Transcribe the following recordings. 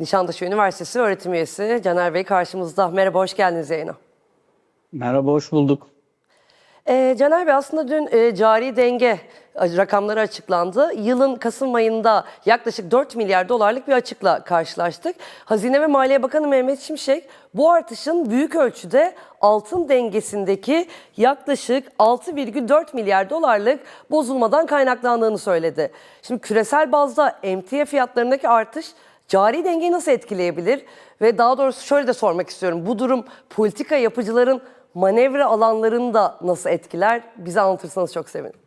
Nişantaşı Üniversitesi öğretim üyesi Caner Bey karşımızda. Merhaba, hoş geldiniz yayına. Merhaba, hoş bulduk. Ee, Caner Bey aslında dün e, cari denge rakamları açıklandı. Yılın Kasım ayında yaklaşık 4 milyar dolarlık bir açıkla karşılaştık. Hazine ve Maliye Bakanı Mehmet Şimşek bu artışın büyük ölçüde altın dengesindeki yaklaşık 6,4 milyar dolarlık bozulmadan kaynaklandığını söyledi. Şimdi küresel bazda emtia fiyatlarındaki artış cari dengeyi nasıl etkileyebilir? Ve daha doğrusu şöyle de sormak istiyorum. Bu durum politika yapıcıların manevra alanlarını da nasıl etkiler? Bize anlatırsanız çok sevinirim.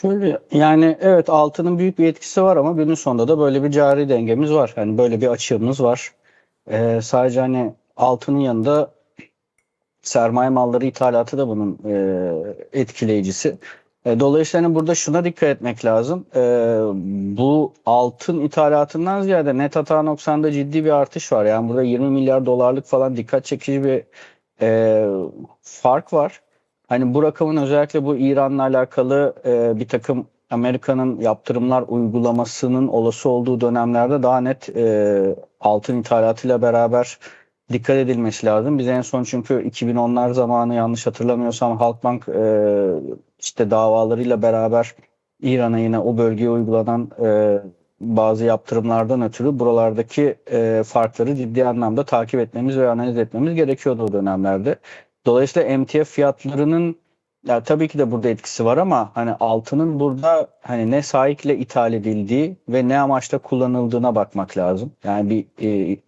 Şöyle yani evet altının büyük bir etkisi var ama günün sonunda da böyle bir cari dengemiz var. Yani böyle bir açığımız var. Ee, sadece hani altının yanında sermaye malları ithalatı da bunun e, etkileyicisi. E, dolayısıyla burada şuna dikkat etmek lazım. E, bu altın ithalatından ziyade net hata noksanında ciddi bir artış var. Yani burada 20 milyar dolarlık falan dikkat çekici bir e, fark var. Hani bu rakamın özellikle bu İran'la alakalı bir takım Amerika'nın yaptırımlar uygulamasının olası olduğu dönemlerde daha net altın ithalatıyla beraber dikkat edilmesi lazım. Biz en son çünkü 2010'lar zamanı yanlış hatırlamıyorsam Halkbank e, işte davalarıyla beraber İran'a yine o bölgeye uygulanan e, bazı yaptırımlardan ötürü buralardaki e, farkları ciddi anlamda takip etmemiz ve analiz etmemiz gerekiyordu o dönemlerde. Dolayısıyla MTF fiyatlarının ya tabii ki de burada etkisi var ama hani altının burada hani ne sahikle ithal edildiği ve ne amaçla kullanıldığına bakmak lazım. Yani bir e,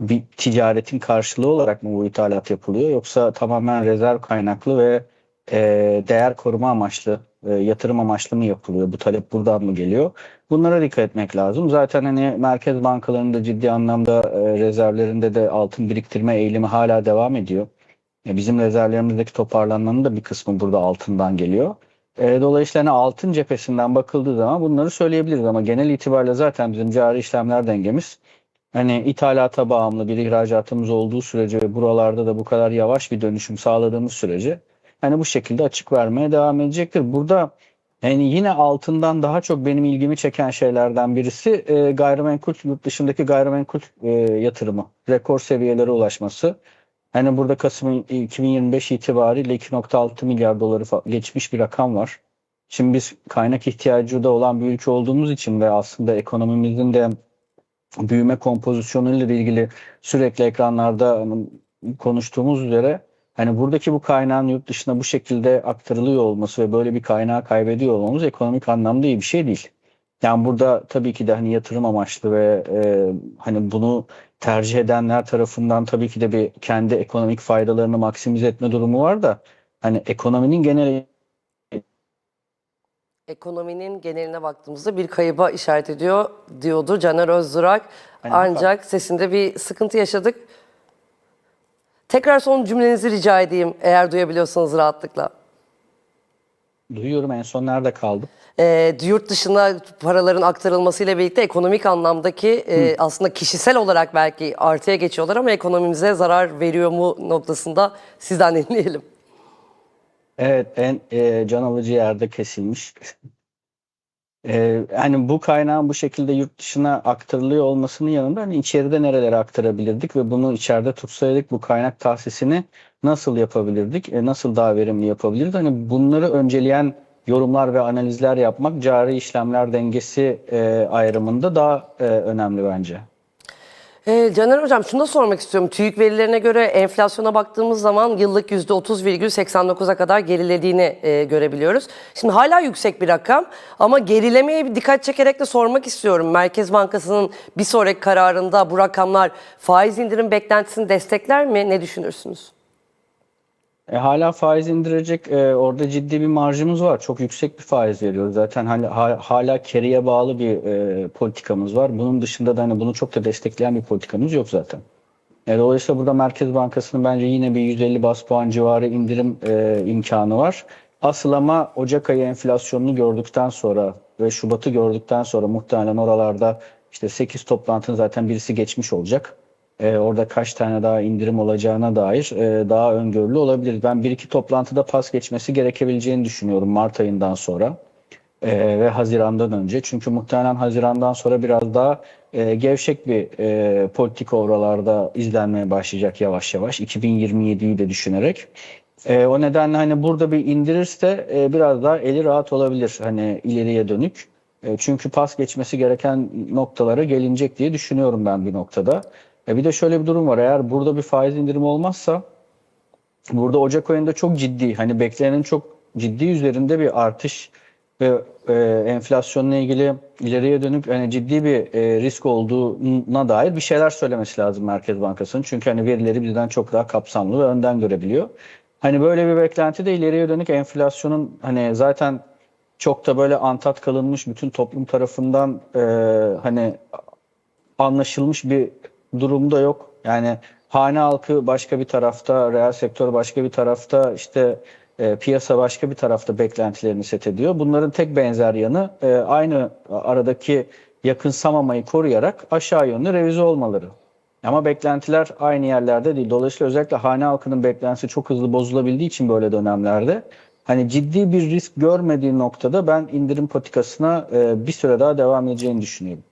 bir ticaretin karşılığı olarak mı bu ithalat yapılıyor yoksa tamamen rezerv kaynaklı ve e, değer koruma amaçlı, e, yatırım amaçlı mı yapılıyor? Bu talep buradan mı geliyor? Bunlara dikkat etmek lazım. Zaten hani merkez bankalarında ciddi anlamda e, rezervlerinde de altın biriktirme eğilimi hala devam ediyor. E, Bizim rezervlerimizdeki toparlanmanın da bir kısmı burada altından geliyor. E, Dolayısıyla hani altın cephesinden bakıldığı zaman bunları söyleyebiliriz ama genel itibariyle zaten bizim cari işlemler dengemiz hani ithalata bağımlı bir ihracatımız olduğu sürece ve buralarda da bu kadar yavaş bir dönüşüm sağladığımız sürece hani bu şekilde açık vermeye devam edecektir. Burada yani yine altından daha çok benim ilgimi çeken şeylerden birisi e, gayrimenkul yurt dışındaki gayrimenkul e, yatırımı rekor seviyelere ulaşması. Hani burada Kasım 2025 itibariyle 2.6 milyar doları geçmiş bir rakam var. Şimdi biz kaynak ihtiyacı da olan bir ülke olduğumuz için ve aslında ekonomimizin de büyüme kompozisyonuyla ilgili sürekli ekranlarda konuştuğumuz üzere hani buradaki bu kaynağın yurt dışına bu şekilde aktarılıyor olması ve böyle bir kaynağı kaybediyor olmamız ekonomik anlamda iyi bir şey değil. Yani burada tabii ki de hani yatırım amaçlı ve e, hani bunu tercih edenler tarafından tabii ki de bir kendi ekonomik faydalarını maksimize etme durumu var da hani ekonominin genel Ekonominin geneline baktığımızda bir kayıba işaret ediyor diyordu Caner Özdurak. Aynen. Ancak sesinde bir sıkıntı yaşadık. Tekrar son cümlenizi rica edeyim eğer duyabiliyorsanız rahatlıkla. duyuyorum en son nerede kaldım? Ee, yurt dışına paraların aktarılmasıyla birlikte ekonomik anlamdaki e, aslında kişisel olarak belki artıya geçiyorlar ama ekonomimize zarar veriyor mu noktasında sizden dinleyelim. Evet, en e, can alıcı yerde kesilmiş. E, bu kaynağın bu şekilde yurt dışına aktarılıyor olmasının yanında hani içeride nerelere aktarabilirdik ve bunu içeride tutsaydık bu kaynak tahsisini nasıl yapabilirdik, e, nasıl daha verimli yapabilirdik? Hani bunları önceleyen yorumlar ve analizler yapmak cari işlemler dengesi e, ayrımında daha e, önemli bence. Ee, Caner Hocam şunu da sormak istiyorum. TÜİK verilerine göre enflasyona baktığımız zaman yıllık %30,89'a kadar gerilediğini e, görebiliyoruz. Şimdi hala yüksek bir rakam ama gerilemeye bir dikkat çekerek de sormak istiyorum. Merkez Bankası'nın bir sonraki kararında bu rakamlar faiz indirim beklentisini destekler mi? Ne düşünürsünüz? E, hala faiz indirecek e, orada ciddi bir marjımız var. Çok yüksek bir faiz veriyoruz. Zaten hani ha- hala keriye bağlı bir e, politikamız var. Bunun dışında da hani bunu çok da destekleyen bir politikamız yok zaten. E, dolayısıyla burada Merkez Bankası'nın bence yine bir 150 bas puan civarı indirim e, imkanı var. Asıl ama Ocak ayı enflasyonunu gördükten sonra ve Şubat'ı gördükten sonra muhtemelen oralarda işte 8 toplantının zaten birisi geçmiş olacak. E, orada kaç tane daha indirim olacağına dair e, daha öngörülü olabilir. Ben bir iki toplantıda pas geçmesi gerekebileceğini düşünüyorum Mart ayından sonra e, ve Haziran'dan önce. Çünkü muhtemelen Haziran'dan sonra biraz daha e, gevşek bir e, politika oralarda izlenmeye başlayacak yavaş yavaş 2027'yi de düşünerek. E, o nedenle hani burada bir indirirse e, biraz daha eli rahat olabilir hani ileriye dönük. E, çünkü pas geçmesi gereken noktalara gelinecek diye düşünüyorum ben bir noktada. E, bir de şöyle bir durum var. Eğer burada bir faiz indirimi olmazsa burada Ocak ayında çok ciddi hani beklenenin çok ciddi üzerinde bir artış ve e, enflasyonla ilgili ileriye dönük hani ciddi bir e, risk olduğuna dair bir şeyler söylemesi lazım Merkez Bankası'nın. Çünkü hani verileri bizden çok daha kapsamlı ve önden görebiliyor. Hani böyle bir beklenti de ileriye dönük enflasyonun hani zaten çok da böyle antat kalınmış bütün toplum tarafından e, hani anlaşılmış bir durumda yok. Yani hane halkı başka bir tarafta, reel sektör başka bir tarafta, işte e, piyasa başka bir tarafta beklentilerini set ediyor. Bunların tek benzer yanı e, aynı aradaki yakınsamamayı koruyarak aşağı yönlü revize olmaları. Ama beklentiler aynı yerlerde değil. Dolayısıyla özellikle hane halkının beklentisi çok hızlı bozulabildiği için böyle dönemlerde hani ciddi bir risk görmediği noktada ben indirim politikasına e, bir süre daha devam edeceğini düşünüyorum.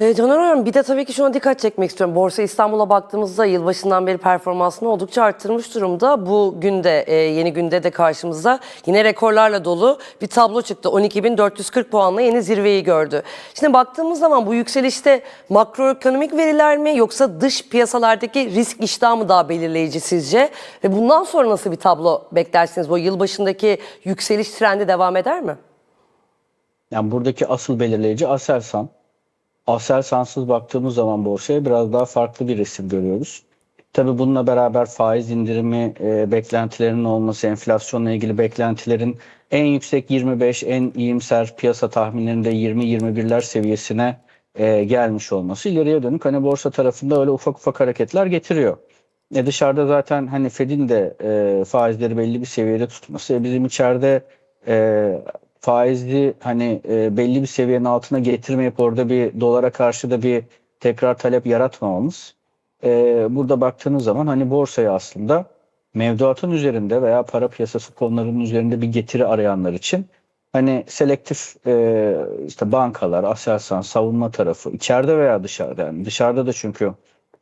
E, Caner Hocam bir de tabii ki şuna dikkat çekmek istiyorum. Borsa İstanbul'a baktığımızda yılbaşından beri performansını oldukça arttırmış durumda. Bu günde e, yeni günde de karşımıza yine rekorlarla dolu bir tablo çıktı. 12.440 puanla yeni zirveyi gördü. Şimdi baktığımız zaman bu yükselişte makroekonomik veriler mi yoksa dış piyasalardaki risk iştahı mı daha belirleyici sizce? Ve bundan sonra nasıl bir tablo beklersiniz? Bu yılbaşındaki yükseliş trendi devam eder mi? Yani buradaki asıl belirleyici Aselsan. Aselsan'sız baktığımız zaman borsaya biraz daha farklı bir resim görüyoruz. Tabii bununla beraber faiz indirimi e, beklentilerinin olması, enflasyonla ilgili beklentilerin en yüksek 25, en iyimser piyasa tahminlerinde 20-21'ler seviyesine e, gelmiş olması ileriye dönük hani borsa tarafında öyle ufak ufak hareketler getiriyor. E dışarıda zaten hani Fed'in de e, faizleri belli bir seviyede tutması, e, bizim içeride e, faizi hani e, belli bir seviyenin altına getirmeyip orada bir dolara karşı da bir tekrar talep yaratmamamız. E, burada baktığınız zaman hani borsaya aslında mevduatın üzerinde veya para piyasası konularının üzerinde bir getiri arayanlar için hani selektif e, işte bankalar, Aselsan, savunma tarafı içeride veya dışarıda yani dışarıda da çünkü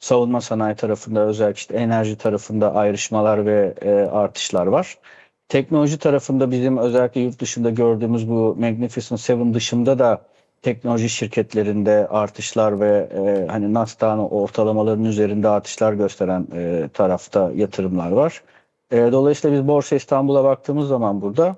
savunma sanayi tarafında özellikle işte enerji tarafında ayrışmalar ve e, artışlar var. Teknoloji tarafında bizim özellikle yurt dışında gördüğümüz bu Magnificent Seven dışında da teknoloji şirketlerinde artışlar ve e, hani Nasdaq'ın ortalamalarının üzerinde artışlar gösteren e, tarafta yatırımlar var. E, dolayısıyla biz Borsa İstanbul'a baktığımız zaman burada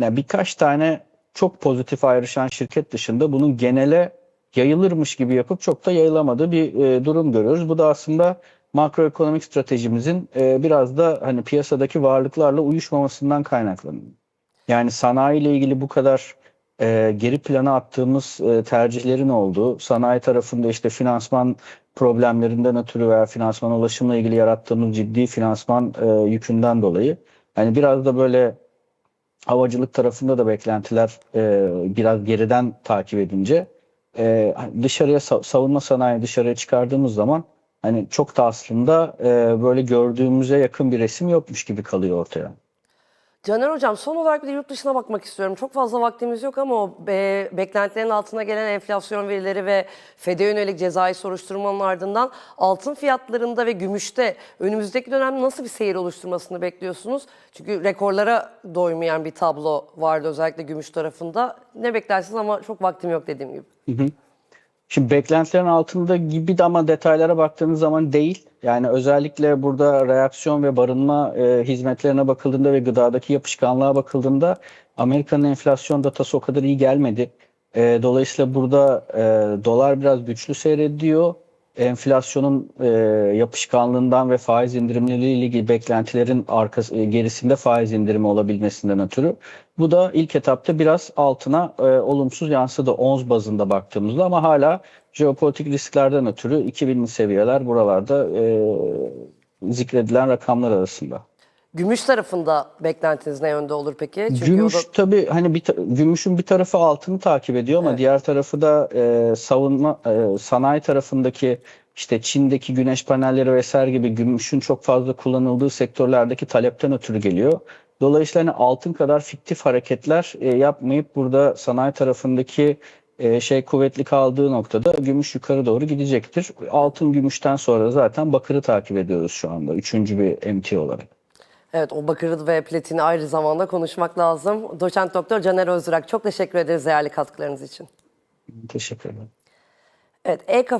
yani birkaç tane çok pozitif ayrışan şirket dışında bunun genele yayılırmış gibi yapıp çok da yayılamadığı bir e, durum görüyoruz. Bu da aslında makroekonomik stratejimizin e, biraz da hani piyasadaki varlıklarla uyuşmamasından kaynaklanıyor. Yani sanayi ile ilgili bu kadar e, geri plana attığımız e, tercihlerin olduğu, sanayi tarafında işte finansman problemlerinden ötürü veya finansman ulaşımla ilgili yarattığımız ciddi finansman e, yükünden dolayı hani biraz da böyle havacılık tarafında da beklentiler e, biraz geriden takip edince e, dışarıya sa- savunma sanayi dışarıya çıkardığımız zaman hani çok da aslında e, böyle gördüğümüze yakın bir resim yokmuş gibi kalıyor ortaya. Caner Hocam son olarak bir de yurt dışına bakmak istiyorum. Çok fazla vaktimiz yok ama o e, beklentilerin altına gelen enflasyon verileri ve FED'e yönelik cezai soruşturmanın ardından altın fiyatlarında ve gümüşte önümüzdeki dönem nasıl bir seyir oluşturmasını bekliyorsunuz? Çünkü rekorlara doymayan bir tablo vardı özellikle gümüş tarafında. Ne beklersiniz ama çok vaktim yok dediğim gibi. Şimdi beklentilerin altında gibi de ama detaylara baktığınız zaman değil. Yani özellikle burada reaksiyon ve barınma e, hizmetlerine bakıldığında ve gıdadaki yapışkanlığa bakıldığında Amerika'nın enflasyon datası o kadar iyi gelmedi. E, dolayısıyla burada e, dolar biraz güçlü seyrediyor. Enflasyonun e, yapışkanlığından ve faiz indirimleriyle ilgili beklentilerin arkası, e, gerisinde faiz indirimi olabilmesinden ötürü. Bu da ilk etapta biraz altına e, olumsuz yansıdı ons bazında baktığımızda ama hala jeopolitik risklerden ötürü 2000'li seviyeler buralarda e, zikredilen rakamlar arasında. Gümüş tarafında beklentiniz ne yönde olur peki? Çünkü Gümüş da tabii hani bir gümüşün bir tarafı altını takip ediyor ama Evet. diğer tarafı da e, savunma e, sanayi tarafındaki işte Çin'deki güneş panelleri vesaire gibi gümüşün çok fazla kullanıldığı sektörlerdeki talepten ötürü geliyor. Dolayısıyla hani altın kadar fiktif hareketler e, yapmayıp burada sanayi tarafındaki e, şey kuvvetli kaldığı noktada gümüş yukarı doğru gidecektir. Altın gümüşten sonra zaten bakırı takip ediyoruz şu anda. Üçüncü bir emtia olarak. Evet o bakırı ve platini ayrı zamanda konuşmak lazım. Doçent Doktor Caner Özdurak çok teşekkür ederiz değerli katkılarınız için. Teşekkür ederim. Evet, e